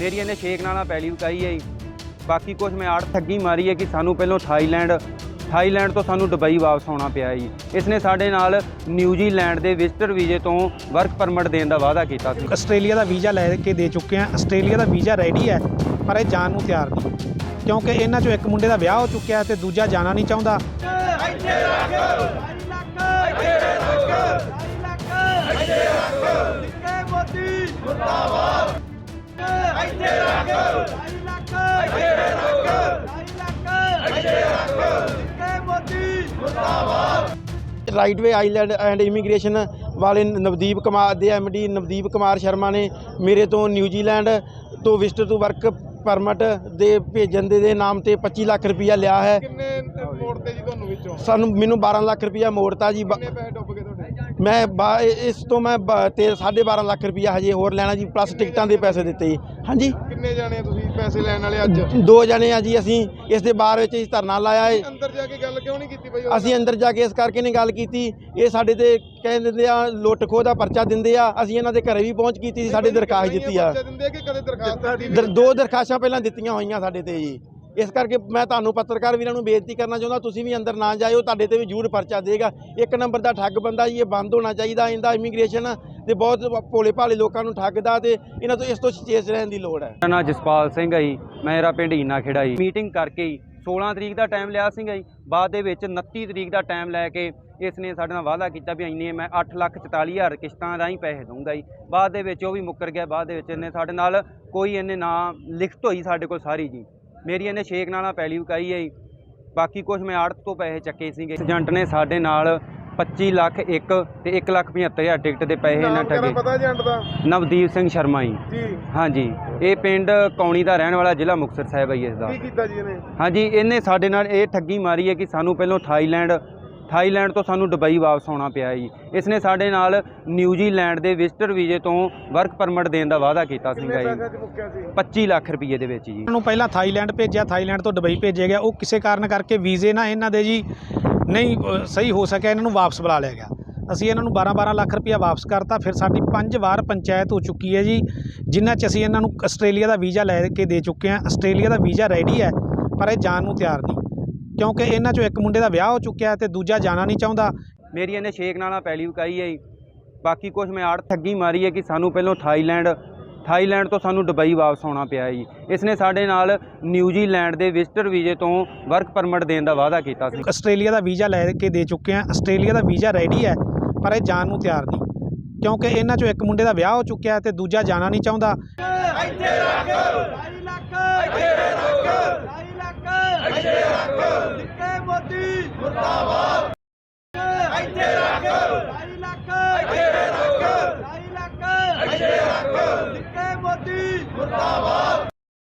ਮੇਰੀ ਇਹਨੇ ਛੇਕ ਨਾਲਾ ਪੈਲੀ ਉਕਾਈ ਹੈ ਜੀ। ਬਾਕੀ ਕੁਝ ਮੈਂ ਆੜ ਠੱਗੀ ਮਾਰੀ ਹੈ ਕਿ ਸਾਨੂੰ ਪਹਿਲਾਂ ਥਾਈਲੈਂਡ ਥਾਈਲੈਂਡ ਤੋਂ ਸਾਨੂੰ ਦੁਬਈ ਵਾਪਸ ਆਉਣਾ ਪਿਆ ਜੀ। ਇਸ ਨੇ ਸਾਡੇ ਨਾਲ ਨਿਊਜ਼ੀਲੈਂਡ ਦੇ ਵਿਜ਼ਟਰ ਵੀਜ਼ੇ ਤੋਂ ਵਰਕ ਪਰਮਿਟ ਦੇਣ ਦਾ ਵਾਅਦਾ ਕੀਤਾ ਸੀ। ਆਸਟ੍ਰੇਲੀਆ ਦਾ ਵੀਜ਼ਾ ਲੈ ਕੇ ਦੇ ਚੁੱਕੇ ਆ ਆਸਟ੍ਰੇਲੀਆ ਦਾ ਵੀਜ਼ਾ ਰੈਡੀ ਹੈ ਪਰ ਇਹ ਜਾਣ ਨੂੰ ਤਿਆਰ ਨਹੀਂ। ਕਿਉਂਕਿ ਇਹਨਾਂ ਚੋਂ ਇੱਕ ਮੁੰਡੇ ਦਾ ਵਿਆਹ ਹੋ ਚੁੱਕਿਆ ਤੇ ਦੂਜਾ ਜਾਣਾ ਨਹੀਂ ਚਾਹੁੰਦਾ। ਰਾਈਟਵੇ ਆਈਲੈਂਡ ਐਂਡ ਇਮੀਗ੍ਰੇਸ਼ਨ ਵਾਲੇ ਨਵਦੀਪ ਕੁਮਾਰ ਦੇ ਐਮਡੀ ਨਵਦੀਪ ਕੁਮਾਰ ਸ਼ਰਮਾ ਨੇ ਮੇਰੇ ਤੋਂ ਨਿਊਜ਼ੀਲੈਂਡ ਤੋਂ ਵਿਜ਼ਟਰ ਟੂ ਵਰਕ ਪਰਮਿਟ ਦੇ ਭੇਜਣ ਦੇ ਦੇ ਨਾਮ ਤੇ 25 ਲੱਖ ਰੁਪਇਆ ਲਿਆ ਹੈ ਕਿੰਨੇ ਮੋੜਤੇ ਜੀ ਤੁਹਾਨੂੰ ਵਿੱਚੋਂ? ਸਾਨੂੰ ਮੈਨੂੰ 12 ਲੱਖ ਰੁਪਇਆ ਮੋੜਤਾ ਜੀ। ਕਿੰਨੇ ਪੈਸੇ ਡੁੱਬ ਗਏ ਮੈਂ ਇਸ ਤੋਂ ਮੈਂ ਤੇ 12.5 ਲੱਖ ਰੁਪਇਆ ਹਜੇ ਹੋਰ ਲੈਣਾ ਜੀ ਪਲੱਸ ਟਿਕਟਾਂ ਦੇ ਪੈਸੇ ਦਿੱਤੇ ਜੀ। ਹਾਂਜੀ। ਕਿੰਨੇ ਜਾਣੇ ਤੁਸੀਂ ਪੈਸੇ ਲੈਣ ਵਾਲੇ ਅੱਜ? ਦੋ ਜਣੇ ਆ ਜੀ ਅਸੀਂ ਇਸ ਦੇ ਬਾਰ ਵਿੱਚ ਧਰਨਾ ਲਾਇਆ ਏ। ਅੰਦਰ ਜਾ ਕੇ ਗੱਲ ਕਿਉਂ ਨਹੀਂ ਕੀਤੀ ਬਈ ਅਸੀਂ ਅੰਦਰ ਜਾ ਕੇ ਇਸ ਕਰਕੇ ਨਹੀਂ ਗੱਲ ਕੀਤੀ। ਇਹ ਸਾਡੇ ਤੇ ਕਹਿ ਦਿੰਦੇ ਆ ਲੁੱਟ ਖੋਹ ਦਾ ਪਰਚਾ ਦਿੰਦੇ ਆ। ਅਸੀਂ ਇਹਨਾਂ ਦੇ ਘਰੇ ਵੀ ਪਹੁੰਚ ਕੀਤੀ ਸੀ ਸਾਡੇ ਦਰਖਾਸਤ ਦਿੱਤੀ ਆ। ਦੋ ਦਰਖਾਸਤਾਂ ਪਹਿਲਾਂ ਦਿੱਤੀਆਂ ਹੋਈਆਂ ਸਾਡੇ ਤੇ ਜੀ। ਇਸ ਕਰਕੇ ਮੈਂ ਤੁਹਾਨੂੰ ਪੱਤਰਕਾਰ ਵੀਰਾਂ ਨੂੰ ਬੇਨਤੀ ਕਰਨਾ ਚਾਹੁੰਦਾ, ਤੁਸੀਂ ਵੀ ਅੰਦਰ ਨਾ ਜਾਇਓ, ਤੁਹਾਡੇ ਤੇ ਵੀ ਜ਼ਰੂਰ ਪਰਚਾ ਦੇਗਾ। ਇੱਕ ਨੰਬਰ ਦਾ ਠੱਗ ਬੰਦਾ ਜੀ, ਇਹ ਬੰਦ ਹੋਣਾ ਚਾਹੀਦਾ, ਇਹਦਾ ਇਮੀਗ੍ਰੇਸ਼ਨ ਤੇ ਬਹੁਤ ਭੋਲੇ ਭਾਲੇ ਲੋਕਾਂ ਨੂੰ ਠੱਗਦਾ ਤੇ ਇਹਨਾਂ ਤੋਂ ਇਸ ਤੋਂ ਸੁਚੇਤ ਰਹਿਣ ਦੀ ਲੋੜ ਹੈ। ਮੇਰਾ ਨਾਂ ਜਸਪਾਲ ਸਿੰਘ ਹੈ ਜੀ ਮੇਰਾ ਪਿੰਡ ਹੀਨਾ ਖੇੜਾ ਜੀ। ਮੀਟਿੰਗ ਕਰਕੇ ਹੀ 16 ਤਰੀਕ ਦਾ ਟਾਈਮ ਲਿਆ ਸੀਗਾ ਜੀ, ਬਾਅਦ ਦੇ ਵਿੱਚ 29 ਤਰੀਕ ਦਾ ਟਾਈਮ ਲੈ ਕੇ ਇਸ ਨੇ ਸਾਡੇ ਨਾਲ ਵਾਅਦਾ ਕੀਤਾ ਵੀ ਇੰਨੇ ਮੈਂ 8 ਲੱਖ 44 ਹਜ਼ਾਰ ਕਿਸ਼ਤਾਂ ਰਾਹੀਂ ਪੈਸੇ ਦਊਂਗਾ ਜੀ। ਬਾਅਦ ਦੇ ਵਿੱਚ ਉਹ ਵੀ ਮੁੱਕਰ ਗਿਆ, ਬਾਅਦ ਦੇ ਵਿੱਚ ਇਹਨੇ ਸਾਡੇ ਨਾਲ ਕੋਈ ਇਹਨੇ ਨਾ ਲਿਖਤ ਹੋਈ ਸਾਡੇ ਕੋਲ ਸਾਰੀ ਜੀ। ਮੇਰੀ ਇਹਨੇ ਛੇਕ ਨਾਲਾ ਪੈਲੀ ਉਕਾਈ ਹੈ ਬਾਕੀ ਕੁਝ ਮੈਂ ਆੜਤ ਤੋਂ ਪੈਸੇ ਚੱਕੇ ਸੀਗੇ। ਏਜੰਟ ਨੇ ਸਾਡੇ ਨਾਲ 25 ਲੱਖ ਇੱਕ ਤੇ 1 ਲੱਖ 75 ਹਜ਼ਾਰ ਟਿਕਟ ਦੇ ਪੈਸੇ ਇਹਨਾਂ ਠੱਗੇ। ਪਤਾ ਏਜੰਟ ਦਾ? ਨਵਦੀਪ ਸਿੰਘ ਸ਼ਰਮਾ ਜੀ। ਜੀ। ਹਾਂਜੀ। ਇਹ ਪਿੰਡ ਕੌਣੀ ਦਾ ਰਹਿਣ ਵਾਲਾ ਜ਼ਿਲ੍ਹਾ ਮੁਕਤਸਰ ਸਾਹਿਬ ਹੈ ਇਸ ਦਾ। ਕੀ ਕੀਤਾ ਜੀ ਇਹਨੇ? ਹਾਂਜੀ ਇਹਨੇ ਸਾਡੇ ਨਾਲ ਇਹ ਠੱਗੀ ਮਾਰੀ ਹੈ ਕਿ ਸਾਨੂੰ ਪਹਿਲਾਂ ਥਾਈਲੈਂਡ ਥਾਈਲੈਂਡ ਤੋਂ ਸਾਨੂੰ ਦੁਬਈ ਵਾਪਸ ਆਉਣਾ ਪਿਆ ਜੀ। ਇਸ ਨੇ ਸਾਡੇ ਨਾਲ ਨਿਊਜ਼ੀਲੈਂਡ ਦੇ ਵਿਜ਼ਟਰ ਵੀਜ਼ੇ ਤੋਂ ਵਰਕ ਪਰਮਿਟ ਦੇਣ ਦਾ ਵਾਅਦਾ ਕੀਤਾ ਸੀਗਾ ਜੀ। ਪੈਸੇ ਚ ਮੁੱਕਿਆ ਸੀ? 25 ਲੱਖ ਰੁਪਏ ਦੇ ਵਿੱਚ ਜੀ। ਨੂੰ ਪਹਿਲਾਂ ਥਾਈਲੈਂਡ ਭੇਜਿਆ ਥਾਈਲੈਂਡ ਤੋਂ ਦੁਬਈ ਭੇਜਿਆ ਗਿਆ। ਉਹ ਕਿਸੇ ਕਾਰਨ ਕਰਕੇ ਵੀਜ਼ੇ ਨਾ ਇਹਨਾਂ ਦੇ ਜੀ ਨਹੀਂ ਸਹੀ ਹੋ ਸਕਿਆ ਇਹਨਾਂ ਨੂੰ ਵਾਪਸ ਬੁਲਾ ਲਿਆ ਗਿਆ। ਅਸੀਂ ਇਹਨਾਂ ਨੂੰ 12-12 ਲੱਖ ਰੁਪਇਆ ਵਾਪਸ ਕਰਤਾ ਫਿਰ ਸਾਡੀ ਪੰਜ ਵਾਰ ਪੰਚਾਇਤ ਹੋ ਚੁੱਕੀ ਹੈ ਜੀ ਜਿਨ੍ਹਾਂ 'ਚ ਅਸੀਂ ਇਹਨਾਂ ਨੂੰ ਆਸਟ੍ਰੇਲੀਆ ਦਾ ਵੀਜ਼ਾ ਲੈ ਕੇ ਦੇ ਚੁੱਕੇ ਹਾਂ। ਆਸਟ੍ਰੇਲੀਆ ਦਾ ਵੀਜ਼ਾ ਰੈਡੀ ਹੈ ਪਰ ਇਹ ਜਾਣ ਨੂੰ ਤਿਆਰ ਨਹੀਂ। ਕਿਉਂਕਿ ਇਹਨਾਂ 'ਚੋਂ ਇੱਕ ਮੁੰਡੇ ਦਾ ਵਿਆਹ ਹੋ ਚੁੱਕਿਆ ਤੇ ਦੂਜਾ ਜਾਣਾ ਨਹੀਂ ਚਾਹੁੰਦਾ। ਮੇਰੀ ਇਹਨੇ ਛੇਕ ਨਾਲਾ ਪੈਲੀ ਉਕਾਈ ਹੈ ਜੀ। ਬਾਕੀ ਕੁਝ ਮੈਂ ਆੜ ਠੱਗੀ ਮਾਰੀ ਹੈ ਕਿ ਸਾਨੂੰ ਪਹਿਲਾਂ ਥਾਈਲੈਂਡ ਥਾਈਲੈਂਡ ਤੋਂ ਸਾਨੂੰ ਦੁਬਈ ਵਾਪਸ ਆਉਣਾ ਪਿਆ ਜੀ। ਇਸ ਨੇ ਸਾਡੇ ਨਾਲ ਨਿਊਜ਼ੀਲੈਂਡ ਦੇ ਵਿਜ਼ਟਰ ਵੀਜ਼ੇ ਤੋਂ ਵਰਕ ਪਰਮਿਟ ਦੇਣ ਦਾ ਵਾਅਦਾ ਕੀਤਾ ਸੀ। ਆਸਟ੍ਰੇਲੀਆ ਦਾ ਵੀਜ਼ਾ ਲੈ ਕੇ ਦੇ ਚੁੱਕੇ ਹਾਂ। ਆਸਟ੍ਰੇਲੀਆ ਦਾ ਵੀਜ਼ਾ ਰੈਡੀ ਹੈ ਪਰ ਇਹ ਜਾਣ ਨੂੰ ਤਿਆਰ ਨਹੀਂ। ਕਿਉਂਕਿ ਇਹਨਾਂ ਚੋਂ ਇੱਕ ਮੁੰਡੇ ਦਾ ਵਿਆਹ ਹੋ ਚੁੱਕਿਆ ਤੇ ਦੂਜਾ ਜਾਣਾ ਨਹੀਂ ਚਾਹੁੰਦਾ। ਮੋਦੀ। ਮੁਰਦਾਬਾਦ।